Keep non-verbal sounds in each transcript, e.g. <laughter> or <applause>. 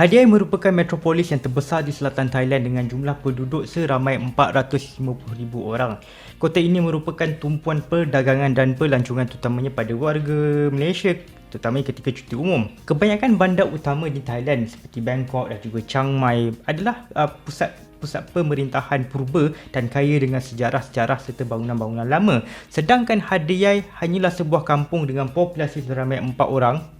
Hadiai merupakan metropolis yang terbesar di selatan Thailand dengan jumlah penduduk seramai 450,000 orang. Kota ini merupakan tumpuan perdagangan dan pelancongan terutamanya pada warga Malaysia terutama ketika cuti umum. Kebanyakan bandar utama di Thailand seperti Bangkok dan juga Chiang Mai adalah uh, pusat pusat pemerintahan purba dan kaya dengan sejarah-sejarah serta bangunan-bangunan lama. Sedangkan Hadiai hanyalah sebuah kampung dengan populasi seramai 4 orang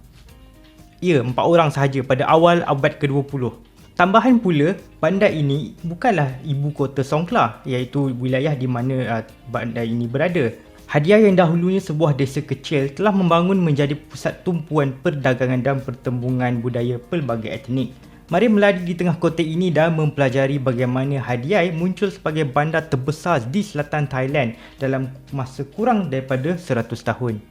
Ya, empat orang sahaja pada awal abad ke-20. Tambahan pula, bandar ini bukanlah ibu kota Songkla iaitu wilayah di mana uh, bandar ini berada. Hadiah yang dahulunya sebuah desa kecil telah membangun menjadi pusat tumpuan perdagangan dan pertembungan budaya pelbagai etnik. Mari meladi di tengah kota ini dan mempelajari bagaimana Hadiai muncul sebagai bandar terbesar di selatan Thailand dalam masa kurang daripada 100 tahun.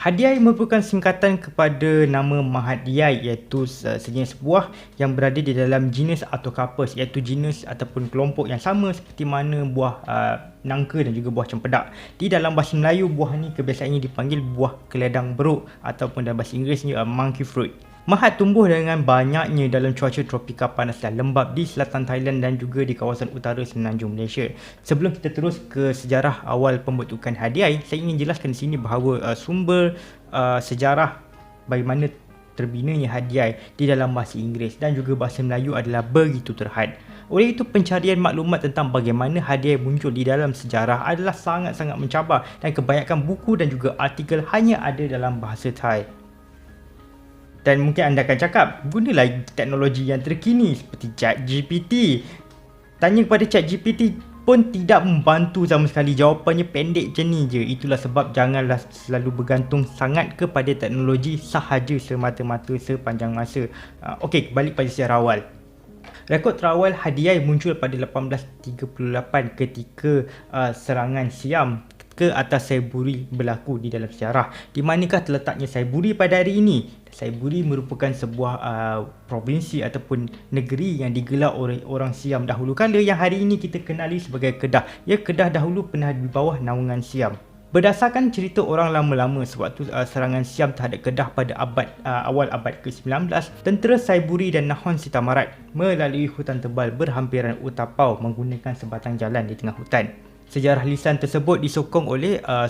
Hadiai merupakan singkatan kepada nama Mahadiai iaitu sejenis buah yang berada di dalam genus atau kapus iaitu genus ataupun kelompok yang sama seperti mana buah uh, nangka dan juga buah cempedak. Di dalam bahasa Melayu buah ni kebiasaannya dipanggil buah keledang beruk ataupun dalam bahasa Inggerisnya uh, monkey fruit. Mahat tumbuh dengan banyaknya dalam cuaca tropika panas dan lembap di selatan Thailand dan juga di kawasan utara semenanjung Malaysia. Sebelum kita terus ke sejarah awal pembentukan hadiah, saya ingin jelaskan di sini bahawa uh, sumber uh, sejarah bagaimana terbinanya hadiah di dalam bahasa Inggeris dan juga bahasa Melayu adalah begitu terhad. Oleh itu pencarian maklumat tentang bagaimana hadiah muncul di dalam sejarah adalah sangat-sangat mencabar dan kebanyakan buku dan juga artikel hanya ada dalam bahasa Thai. Dan mungkin anda akan cakap, gunalah teknologi yang terkini seperti chat GPT. Tanya kepada chat GPT pun tidak membantu sama sekali. Jawapannya pendek macam ni je. Itulah sebab janganlah selalu bergantung sangat kepada teknologi sahaja semata-mata sepanjang masa. Uh, Okey, balik pada sejarah awal. Rekod terawal hadiah muncul pada 1838 ketika uh, serangan Siam ke atas Saiburi berlaku di dalam sejarah. Di manakah terletaknya Saiburi pada hari ini? Saiburi merupakan sebuah uh, provinsi ataupun negeri yang digelar oleh orang Siam dahulu kala yang hari ini kita kenali sebagai Kedah. Ya, Kedah dahulu pernah di bawah naungan Siam. Berdasarkan cerita orang lama-lama sewaktu uh, serangan Siam terhadap Kedah pada abad uh, awal abad ke-19, tentera Saiburi dan Nahon Sitamarat melalui hutan tebal berhampiran Utapau menggunakan sebatang jalan di tengah hutan sejarah lisan tersebut disokong oleh uh,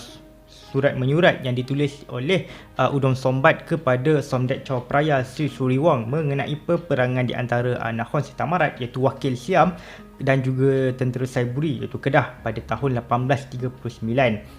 surat menyurat yang ditulis oleh uh, Udom Sombat kepada Somdet Chow Praya Sri Suriwang mengenai peperangan di antara uh, Nahon Sitamarat iaitu wakil Siam dan juga tentera Saiburi iaitu Kedah pada tahun 1839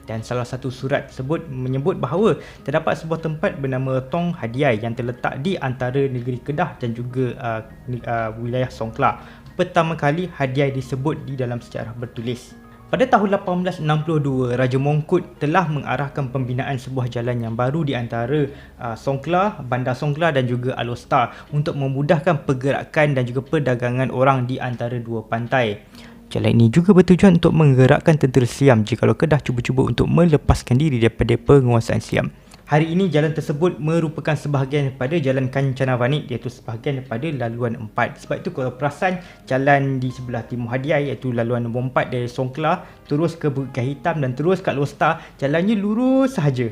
dan salah satu surat tersebut menyebut bahawa terdapat sebuah tempat bernama Tong Hadiai yang terletak di antara negeri Kedah dan juga uh, uh, wilayah Songkla pertama kali Hadiai disebut di dalam sejarah bertulis pada tahun 1862, Raja Mongkut telah mengarahkan pembinaan sebuah jalan yang baru di antara uh, Songkla, Bandar Songkla dan juga Alostar untuk memudahkan pergerakan dan juga perdagangan orang di antara dua pantai. Jalan ini juga bertujuan untuk menggerakkan tentera Siam jika Kedah cuba-cuba untuk melepaskan diri daripada penguasaan Siam. Hari ini jalan tersebut merupakan sebahagian daripada jalan Kancanavanit iaitu sebahagian daripada laluan 4. Sebab itu kalau perasan jalan di sebelah timur hadiah iaitu laluan nombor 4 dari Songkla terus ke Bukit Hitam dan terus ke Lostar jalannya lurus sahaja.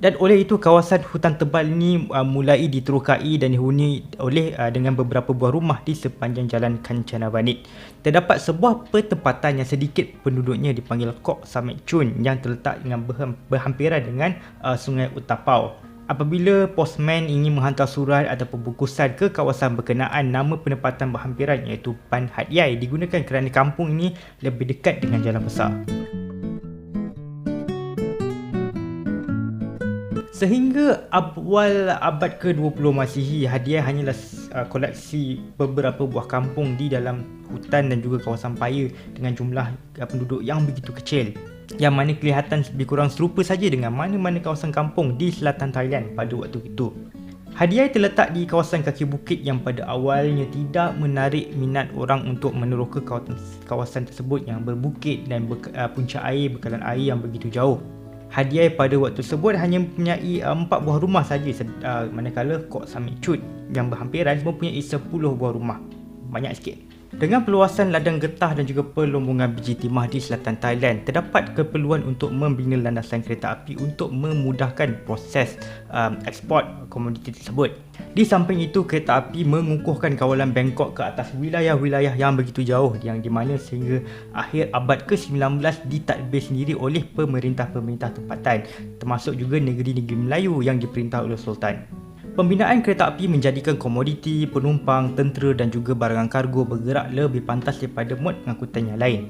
Dan oleh itu kawasan hutan tebal ini uh, mulai diterokai dan dihuni oleh uh, dengan beberapa buah rumah di sepanjang jalan Kancana Vanit. Terdapat sebuah pertempatan yang sedikit penduduknya dipanggil Kok Samet Chun yang terletak dengan berhampiran dengan uh, Sungai Utapau. Apabila postman ingin menghantar surat atau pembungkusan ke kawasan berkenaan nama penempatan berhampiran iaitu Pan Hat Yai digunakan kerana kampung ini lebih dekat dengan jalan besar. Sehingga awal abad ke-20 Masihi, hadiah hanyalah uh, koleksi beberapa buah kampung di dalam hutan dan juga kawasan paya dengan jumlah uh, penduduk yang begitu kecil. Yang mana kelihatan lebih kurang serupa saja dengan mana-mana kawasan kampung di selatan Thailand pada waktu itu. Hadiah terletak di kawasan kaki bukit yang pada awalnya tidak menarik minat orang untuk meneroka kawasan tersebut yang berbukit dan ber, uh, puncak air bekalan air yang begitu jauh. Hadiah pada waktu tersebut hanya mempunyai uh, empat buah rumah saja uh, manakala Kok Samit Chut yang berhampiran mempunyai sepuluh buah rumah. Banyak sikit. Dengan peluasan ladang getah dan juga pelombongan biji timah di selatan Thailand, terdapat keperluan untuk membina landasan kereta api untuk memudahkan proses um, ekspor komoditi tersebut. Di samping itu, kereta api mengukuhkan kawalan Bangkok ke atas wilayah-wilayah yang begitu jauh yang di mana sehingga akhir abad ke-19 ditadbir sendiri oleh pemerintah-pemerintah tempatan termasuk juga negeri-negeri Melayu yang diperintah oleh Sultan. Pembinaan kereta api menjadikan komoditi, penumpang, tentera dan juga barangan kargo bergerak lebih pantas daripada mod pengangkutan yang lain.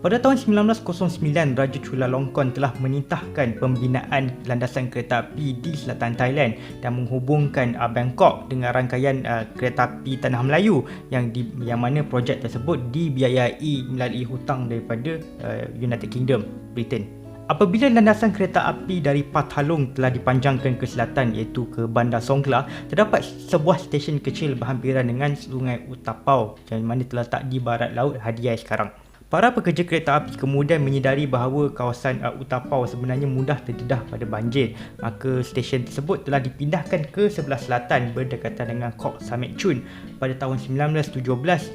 Pada tahun 1909, Raja Chulalongkorn telah menitahkan pembinaan landasan kereta api di selatan Thailand dan menghubungkan uh, Bangkok dengan rangkaian uh, kereta api Tanah Melayu yang di yang mana projek tersebut dibiayai melalui hutang daripada uh, United Kingdom, Britain. Apabila landasan kereta api dari Pathalong telah dipanjangkan ke selatan iaitu ke Bandar Songkla, terdapat sebuah stesen kecil berhampiran dengan Sungai Utapau yang mana terletak di barat laut Hadiai sekarang. Para pekerja kereta api kemudian menyedari bahawa kawasan uh, Utapau sebenarnya mudah terdedah pada banjir. Maka stesen tersebut telah dipindahkan ke sebelah selatan berdekatan dengan Kok Samet Chun pada tahun 1917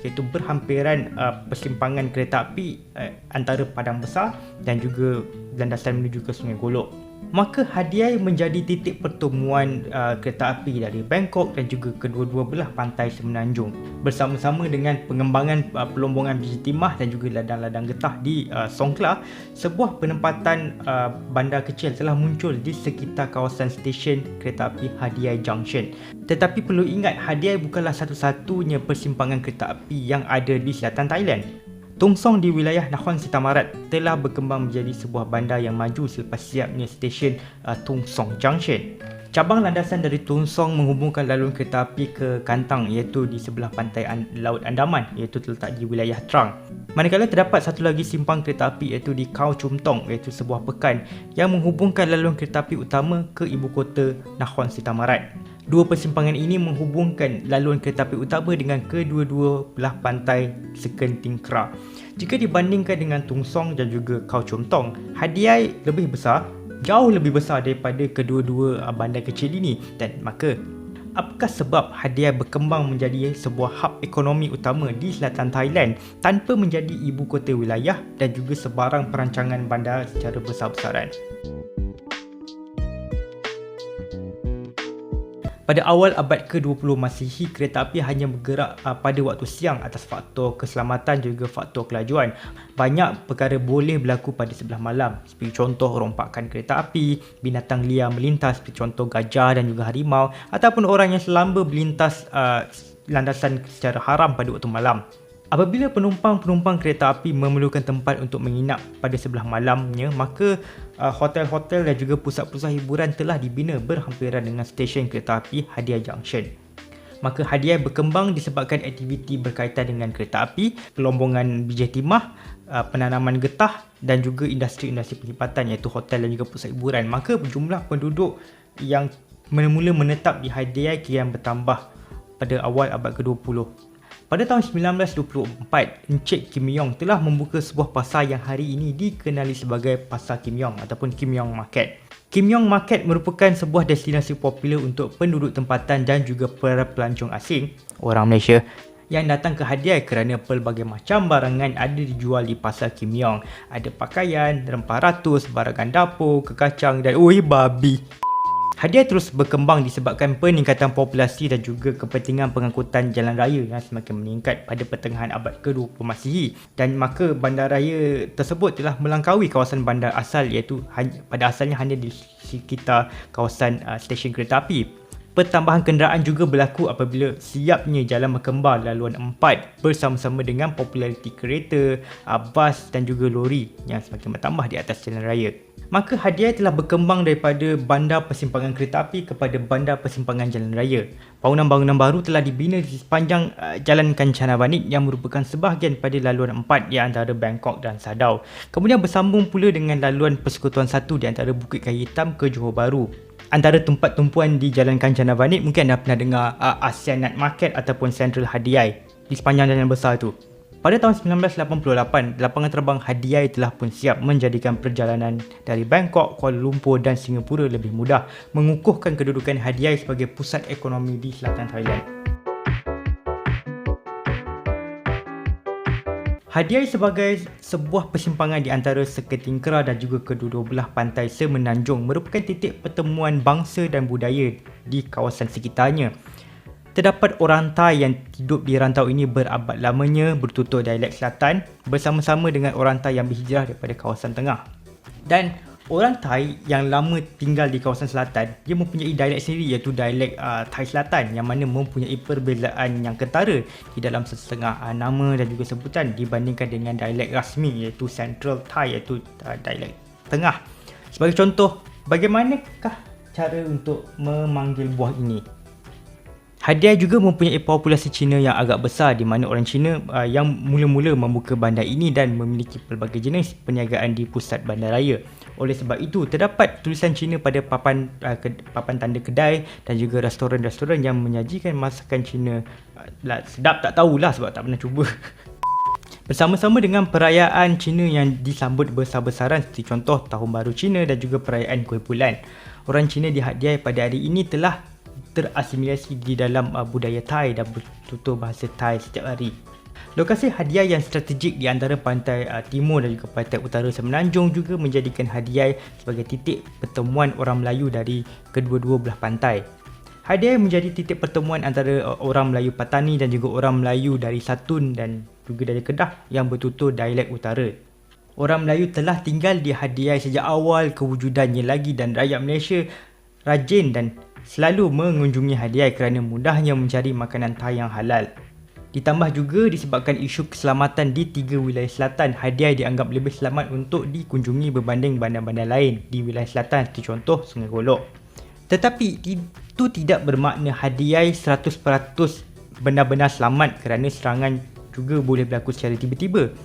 iaitu berhampiran uh, persimpangan kereta api uh, antara Padang Besar dan juga landasan menuju ke Sungai Golok maka Hadiai menjadi titik pertemuan uh, kereta api dari Bangkok dan juga kedua-dua belah pantai Semenanjung. Bersama-sama dengan pengembangan uh, pelombongan biji timah dan juga ladang-ladang getah di uh, Songkla sebuah penempatan uh, bandar kecil telah muncul di sekitar kawasan stesen kereta api Hadiai Junction. Tetapi perlu ingat Hadiai bukanlah satu-satunya persimpangan kereta api yang ada di selatan Thailand Tungsong di wilayah Nakhon Sitamarat telah berkembang menjadi sebuah bandar yang maju selepas siapnya stesen uh, Tungsong Junction. Cabang landasan dari Tungsong menghubungkan laluan kereta api ke Kantang iaitu di sebelah pantai An- Laut Andaman iaitu terletak di wilayah Trang. Manakala terdapat satu lagi simpang kereta api iaitu di Kau Chum Tong iaitu sebuah pekan yang menghubungkan laluan kereta api utama ke ibu kota Nakhon Sitamarat. Dua persimpangan ini menghubungkan laluan kereta api utama dengan kedua-dua belah pantai Sekenting Kra. Jika dibandingkan dengan Tung Song dan juga Kau Chom Tong, Hadiai lebih besar, jauh lebih besar daripada kedua-dua bandar kecil ini dan maka apakah sebab Hadiai berkembang menjadi sebuah hub ekonomi utama di selatan Thailand tanpa menjadi ibu kota wilayah dan juga sebarang perancangan bandar secara besar-besaran? Pada awal abad ke-20 Masihi, kereta api hanya bergerak uh, pada waktu siang atas faktor keselamatan juga faktor kelajuan. Banyak perkara boleh berlaku pada sebelah malam. Seperti contoh rompakan kereta api, binatang liar melintas seperti contoh gajah dan juga harimau ataupun orang yang selamba melintas uh, landasan secara haram pada waktu malam. Apabila penumpang-penumpang kereta api memerlukan tempat untuk menginap pada sebelah malamnya, maka uh, hotel-hotel dan juga pusat-pusat hiburan telah dibina berhampiran dengan stesen kereta api Hadiah Junction. Maka Hadiah berkembang disebabkan aktiviti berkaitan dengan kereta api, pelombongan biji timah, uh, penanaman getah dan juga industri-industri penglibatan iaitu hotel dan juga pusat hiburan. Maka jumlah penduduk yang mula-mula menetap di Hadiah kian bertambah pada awal abad ke-20. Pada tahun 1924, Encik Kim Yong telah membuka sebuah pasar yang hari ini dikenali sebagai Pasar Kim Yong ataupun Kim Yong Market. Kim Yong Market merupakan sebuah destinasi popular untuk penduduk tempatan dan juga para pelancong asing, orang Malaysia, yang datang ke hadiah kerana pelbagai macam barangan ada dijual di pasar Kim Yong. Ada pakaian, rempah ratus, barangan dapur, kekacang dan oi babi. Hadiah terus berkembang disebabkan peningkatan populasi dan juga kepentingan pengangkutan jalan raya yang semakin meningkat pada pertengahan abad ke-20 Masihi dan maka bandar raya tersebut telah melangkaui kawasan bandar asal iaitu pada asalnya hanya di sekitar kawasan uh, stesen kereta api. Pertambahan kenderaan juga berlaku apabila siapnya jalan berkembar laluan empat bersama-sama dengan populariti kereta, uh, bas dan juga lori yang semakin bertambah di atas jalan raya maka hadiah telah berkembang daripada bandar persimpangan kereta api kepada bandar persimpangan jalan raya. Bangunan-bangunan baru telah dibina di sepanjang uh, jalan Kancana Vanit yang merupakan sebahagian pada laluan empat di antara Bangkok dan Sadau. Kemudian bersambung pula dengan laluan persekutuan satu di antara Bukit Kayu Hitam ke Johor Baru. Antara tempat tumpuan di Jalan Kancana Vanit mungkin anda pernah dengar uh, Asian Night Market ataupun Central Hadiai di sepanjang jalan besar tu. Pada tahun 1988, lapangan terbang Hadiai telah pun siap menjadikan perjalanan dari Bangkok, Kuala Lumpur dan Singapura lebih mudah, mengukuhkan kedudukan Hadiai sebagai pusat ekonomi di selatan Thailand. Hadiah sebagai sebuah persimpangan di antara seketingkera dan juga kedua-dua belah pantai semenanjung merupakan titik pertemuan bangsa dan budaya di kawasan sekitarnya. Terdapat orang Thai yang hidup di rantau ini berabad lamanya bertutur dialek selatan bersama-sama dengan orang Thai yang berhijrah daripada kawasan tengah. Dan orang Thai yang lama tinggal di kawasan selatan, dia mempunyai dialek sendiri iaitu dialek uh, Thai selatan yang mana mempunyai perbezaan yang ketara di dalam setengah uh, nama dan juga sebutan dibandingkan dengan dialek rasmi iaitu Central Thai iaitu uh, dialek tengah. Sebagai contoh, bagaimanakah cara untuk memanggil buah ini? Hadiah juga mempunyai populasi Cina yang agak besar di mana orang Cina uh, yang mula-mula membuka bandar ini dan memiliki pelbagai jenis perniagaan di pusat bandaraya. Oleh sebab itu, terdapat tulisan Cina pada papan uh, ke, papan tanda kedai dan juga restoran-restoran yang menyajikan masakan Cina. Uh, sedap tak tahulah sebab tak pernah cuba. <laughs> Bersama-sama dengan perayaan Cina yang disambut besar-besaran seperti contoh Tahun Baru Cina dan juga perayaan Kuih Bulan. Orang Cina di Hadiah pada hari ini telah terasimilasi di dalam uh, budaya Thai dan bertutur bahasa Thai setiap hari. Lokasi hadiah yang strategik di antara pantai uh, timur dan juga pantai utara semenanjung juga menjadikan hadiah sebagai titik pertemuan orang Melayu dari kedua-dua belah pantai. Hadiah menjadi titik pertemuan antara uh, orang Melayu Patani dan juga orang Melayu dari Satun dan juga dari Kedah yang bertutur dialek utara. Orang Melayu telah tinggal di Hadiah sejak awal kewujudannya lagi dan rakyat Malaysia rajin dan selalu mengunjungi hadiah kerana mudahnya mencari makanan Thai yang halal. Ditambah juga disebabkan isu keselamatan di tiga wilayah selatan, hadiah dianggap lebih selamat untuk dikunjungi berbanding bandar-bandar lain di wilayah selatan seperti contoh Sungai Golok. Tetapi itu tidak bermakna hadiah 100% benar-benar selamat kerana serangan juga boleh berlaku secara tiba-tiba.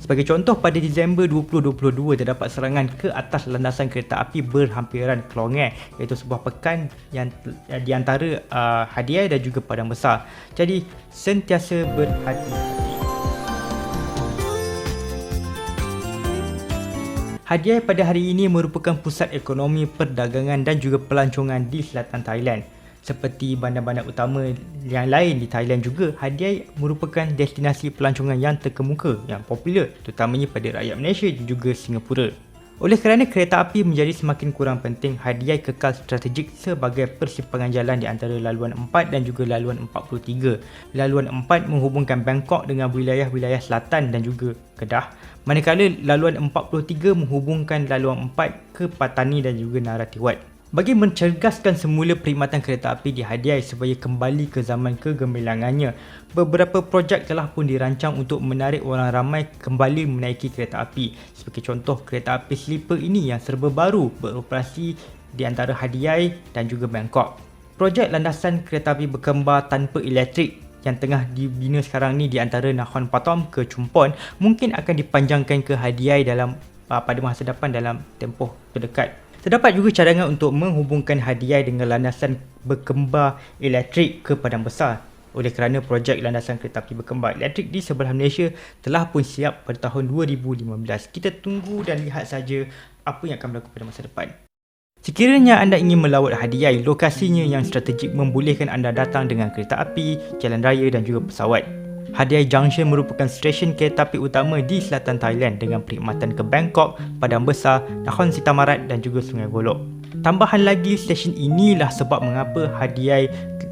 Sebagai contoh, pada Disember 2022 terdapat serangan ke atas landasan kereta api berhampiran Kelongeh iaitu sebuah pekan yang di antara uh, hadiah dan juga padang besar. Jadi, sentiasa berhati-hati. Hadiah pada hari ini merupakan pusat ekonomi perdagangan dan juga pelancongan di selatan Thailand seperti bandar-bandar utama yang lain di Thailand juga Hadiah merupakan destinasi pelancongan yang terkemuka yang popular terutamanya pada rakyat Malaysia dan juga Singapura. Oleh kerana kereta api menjadi semakin kurang penting, Hadiah kekal strategik sebagai persimpangan jalan di antara laluan 4 dan juga laluan 43. Laluan 4 menghubungkan Bangkok dengan wilayah-wilayah selatan dan juga Kedah. Manakala laluan 43 menghubungkan laluan 4 ke Patani dan juga Naratiwat. Bagi mencerdaskan semula perkhidmatan kereta api di Hadiah supaya kembali ke zaman kegemilangannya, beberapa projek telah pun dirancang untuk menarik orang ramai kembali menaiki kereta api. Seperti contoh kereta api sleeper ini yang serba baru beroperasi di antara Hadiah dan juga Bangkok. Projek landasan kereta api berkembar tanpa elektrik yang tengah dibina sekarang ni di antara Nakhon Pathom ke Chumpon mungkin akan dipanjangkan ke Hadiah dalam pada masa depan dalam tempoh terdekat. Terdapat juga cadangan untuk menghubungkan hadiah dengan landasan berkembar elektrik ke padang besar. Oleh kerana projek landasan kereta api berkembar elektrik di sebelah Malaysia telah pun siap pada tahun 2015. Kita tunggu dan lihat saja apa yang akan berlaku pada masa depan. Sekiranya anda ingin melawat hadiah, lokasinya yang strategik membolehkan anda datang dengan kereta api, jalan raya dan juga pesawat. Hadiah Junction merupakan stesen kereta api utama di selatan Thailand dengan perkhidmatan ke Bangkok, Padang Besar, Nakhon Sitamarat dan juga Sungai Golok. Tambahan lagi, stesen inilah sebab mengapa Hadiah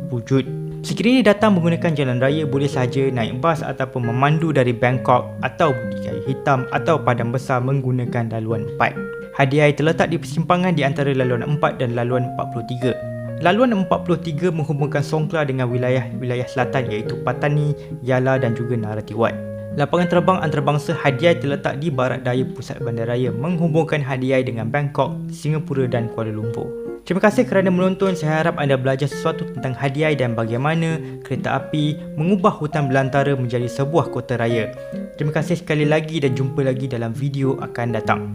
wujud. Sekiranya datang menggunakan jalan raya, boleh sahaja naik bas ataupun memandu dari Bangkok atau Budi Kayu Hitam atau Padang Besar menggunakan laluan 4. Hadiah terletak di persimpangan di antara laluan 4 dan laluan 43. Laluan 43 menghubungkan Songkla dengan wilayah-wilayah selatan iaitu Patani, Yala dan juga Naratiwat. Lapangan terbang antarabangsa Hadiah terletak di barat daya pusat bandaraya menghubungkan Hadiah dengan Bangkok, Singapura dan Kuala Lumpur. Terima kasih kerana menonton. Saya harap anda belajar sesuatu tentang Hadiah dan bagaimana kereta api mengubah hutan belantara menjadi sebuah kota raya. Terima kasih sekali lagi dan jumpa lagi dalam video akan datang.